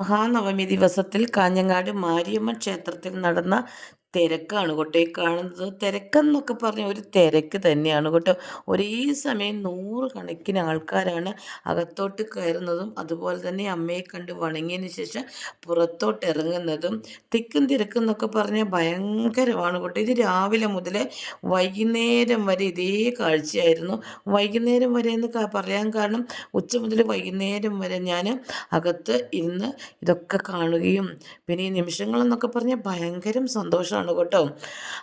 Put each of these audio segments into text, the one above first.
മഹാനവമി ദിവസത്തിൽ കാഞ്ഞങ്ങാട് മാരിയമ്മ ക്ഷേത്രത്തിൽ നടന്ന തിരക്കാണ് കേട്ടോ. കാണുന്നത് തിരക്കെന്നൊക്കെ പറഞ്ഞ ഒരു തിരക്ക് തന്നെയാണ് കേട്ടോ. ഒരേ സമയം നൂറുകണക്കിന് ആൾക്കാരാണ് അകത്തോട്ട് കയറുന്നതും അതുപോലെ തന്നെ അമ്മയെ കണ്ട് വണങ്ങിയതിന് ശേഷം പുറത്തോട്ട് ഇറങ്ങുന്നതും തിക്കും തിരക്കും എന്നൊക്കെ പറഞ്ഞാൽ ഭയങ്കരമാണ് കേട്ടോ. ഇത് രാവിലെ മുതൽ വൈകുന്നേരം വരെ ഇതേ കാഴ്ചയായിരുന്നു. വൈകുന്നേരം വരെ എന്ന് പറയാൻ കാരണം ഉച്ച മുതൽ വൈകുന്നേരം വരെ ഞാൻ അകത്ത് ഇരുന്ന് ഇതൊക്കെ കാണുകയും പിന്നെ ഈ നിമിഷങ്ങളെന്നൊക്കെ പറഞ്ഞാൽ ഭയങ്കരം സന്തോഷമാണ് ആണ് കേട്ടോ.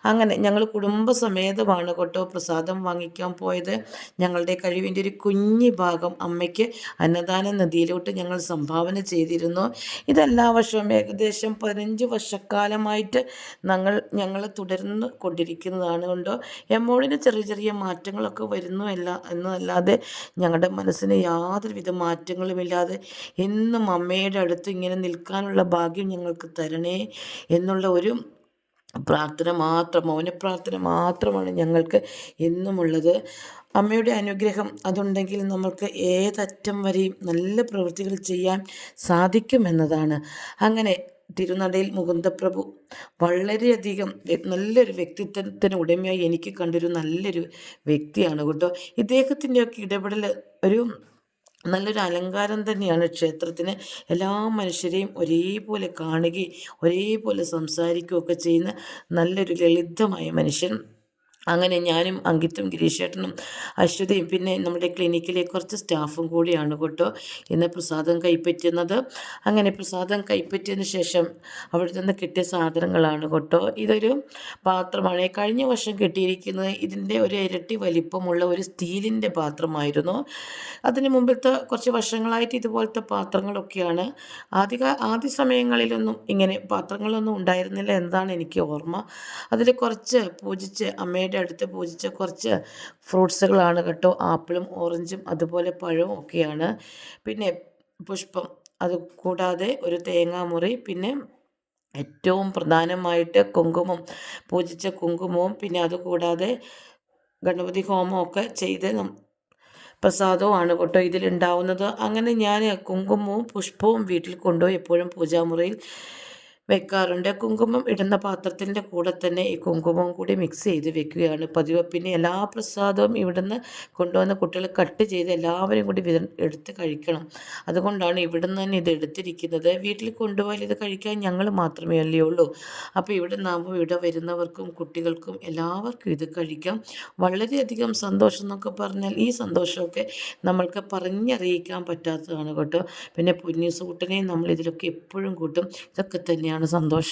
അങ്ങനെ ഞങ്ങൾ കുടുംബസമേതമാണ് കേട്ടോ പ്രസാദം വാങ്ങിക്കാൻ പോയത്. ഞങ്ങളുടെ കഴിവിന്റെ ഒരു കുഞ്ഞി ഭാഗം അമ്മയ്ക്ക് അന്നദാന നദിയിലോട്ട് ഞങ്ങൾ സംഭാവന ചെയ്തിരുന്നു. ഇതെല്ലാ വർഷവും ഏകദേശം പതിനഞ്ച് വർഷക്കാലമായിട്ട് ഞങ്ങൾ ഞങ്ങൾ തുടർന്ന് കൊണ്ടിരിക്കുന്നതാണ് കൊണ്ടോ. എമ്മോളിന് ചെറിയ ചെറിയ മാറ്റങ്ങളൊക്കെ വരുന്നു അല്ല എന്നല്ലാതെ ഞങ്ങളുടെ മനസ്സിന് യാതൊരുവിധ മാറ്റങ്ങളുമില്ലാതെ എന്നും അമ്മയുടെ അടുത്ത് ഇങ്ങനെ നിൽക്കാനുള്ള ഭാഗ്യം ഞങ്ങൾക്ക് തരണേ എന്നുള്ള ഒരു പ്രാർത്ഥന മാത്രം മൗനപ്രാർത്ഥന മാത്രമാണ് ഞങ്ങൾക്ക് എന്നുമുള്ളത്. അമ്മയുടെ അനുഗ്രഹം അതുണ്ടെങ്കിൽ നമ്മൾക്ക് ഏതറ്റം വരെയും നല്ല പ്രവൃത്തികൾ ചെയ്യാൻ സാധിക്കുമെന്നതാണ് അങ്ങനെ തിരുനടയിൽ മുകുന്ദപ്രഭു വളരെയധികം നല്ലൊരു വ്യക്തിത്വത്തിന് ഉടമയായി എനിക്ക് കണ്ടൊരു നല്ലൊരു വ്യക്തിയാണ് കേട്ടോ. ഇദ്ദേഹത്തിന്റെയൊക്കെ ഇടപെടൽ ഒരു നല്ലൊരു അലങ്കാരം തന്നെയാണ് ക്ഷേത്രത്തിന്. എല്ലാ മനുഷ്യരെയും ഒരേപോലെ കാണുകയും ഒരേപോലെ സംസാരിക്കുകയൊക്കെ ചെയ്യുന്ന നല്ലൊരു ലളിതമായ മനുഷ്യൻ അങ്ങനെ ഞാനും അങ്കിത്തും ഗിരീഷേട്ടനും അശ്വതയും പിന്നെ നമ്മുടെ ക്ലിനിക്കിലെ കുറച്ച് സ്റ്റാഫും കൂടിയാണ് കേട്ടോ. ഇന്ന് പ്രസാദം കൈപ്പറ്റുന്നത്. അങ്ങനെ പ്രസാദം കൈപ്പറ്റിയതിന് ശേഷം അവിടെ നിന്ന് കിട്ടിയ സാധനങ്ങളാണ് കേട്ടോ. ഇതൊരു പാത്രമാണ്. കഴിഞ്ഞ വർഷം കിട്ടിയിരിക്കുന്നത് ഇതിന്റെ ഒരു ഇരട്ടി വലിപ്പമുള്ള ഒരു സ്റ്റീലിന്റെ പാത്രമായിരുന്നു. അതിന് മുമ്പത്തെ കുറച്ച് വർഷങ്ങളായിട്ട് ഇതുപോലത്തെ പാത്രങ്ങളൊക്കെയാണ്. ആദ്യ ആദ്യ സമയങ്ങളിലൊന്നും ഇങ്ങനെ പാത്രങ്ങളൊന്നും ഉണ്ടായിരുന്നില്ല എന്താണ് എനിക്ക് ഓർമ്മ. അതിൽ കുറച്ച് പൂജിച്ച് അമ്മയുടെ അമ്മയുടെ അടുത്ത് പൂജിച്ച കുറച്ച് ഫ്രൂട്ട്സുകളാണ് കേട്ടോ. ആപ്പിളും ഓറഞ്ചും അതുപോലെ പഴവും ഒക്കെയാണ്. പിന്നെ പുഷ്പം അത് കൂടാതെ ഒരു തേങ്ങാമുറി പിന്നെ ഏറ്റവും പ്രധാനമായിട്ട് കുങ്കുമം പൂജിച്ച കുങ്കുമവും പിന്നെ അതുകൂടാതെ ഗണപതി ഹോമമൊക്കെ ചെയ്ത് പ്രസാദവുമാണ് കേട്ടോ ഇതിലുണ്ടാവുന്നത്. അങ്ങനെ ഞാൻ കുങ്കുമവും പുഷ്പവും വീട്ടിൽ കൊണ്ടുപോയി എപ്പോഴും പൂജാമുറിയിൽ വെക്കാറുണ്ട്. കുങ്കുമം ഇടുന്ന പാത്രത്തിന്റെ കൂടെ തന്നെ ഈ കുങ്കുമം കൂടി മിക്സ് ചെയ്ത് വെക്കുകയാണ്. പതിവ് പിന്നെ എല്ലാ പ്രസാദവും ഇവിടുന്ന് കൊണ്ടുവന്ന കുട്ടികൾ കട്ട് ചെയ്ത് എല്ലാവരും കൂടി വിത എടുത്ത് കഴിക്കണം. അതുകൊണ്ടാണ് ഇവിടുന്ന് തന്നെ ഇത് എടുത്തിരിക്കുന്നത്. വീട്ടിൽ കൊണ്ടുപോയാൽ ഇത് കഴിക്കാൻ ഞങ്ങൾ മാത്രമേ അല്ലേ ഉള്ളൂ അപ്പോൾ ഇവിടെ നിന്നാകുമ്പോൾ ഇവിടെ വരുന്നവർക്കും കുട്ടികൾക്കും എല്ലാവർക്കും ഇത് കഴിക്കാം. വളരെയധികം സന്തോഷം എന്നൊക്കെ പറഞ്ഞാൽ ഈ സന്തോഷമൊക്കെ നമ്മൾക്ക് പറഞ്ഞറിയിക്കാൻ പറ്റാത്തതാണ് കേട്ടോ. പിന്നെ പൊന്നീസൂട്ടനെ നമ്മൾ ഇതിലൊക്കെ എപ്പോഴും കൂട്ടും. ഇതൊക്കെ തന്നെയാണ് സന്തോഷം.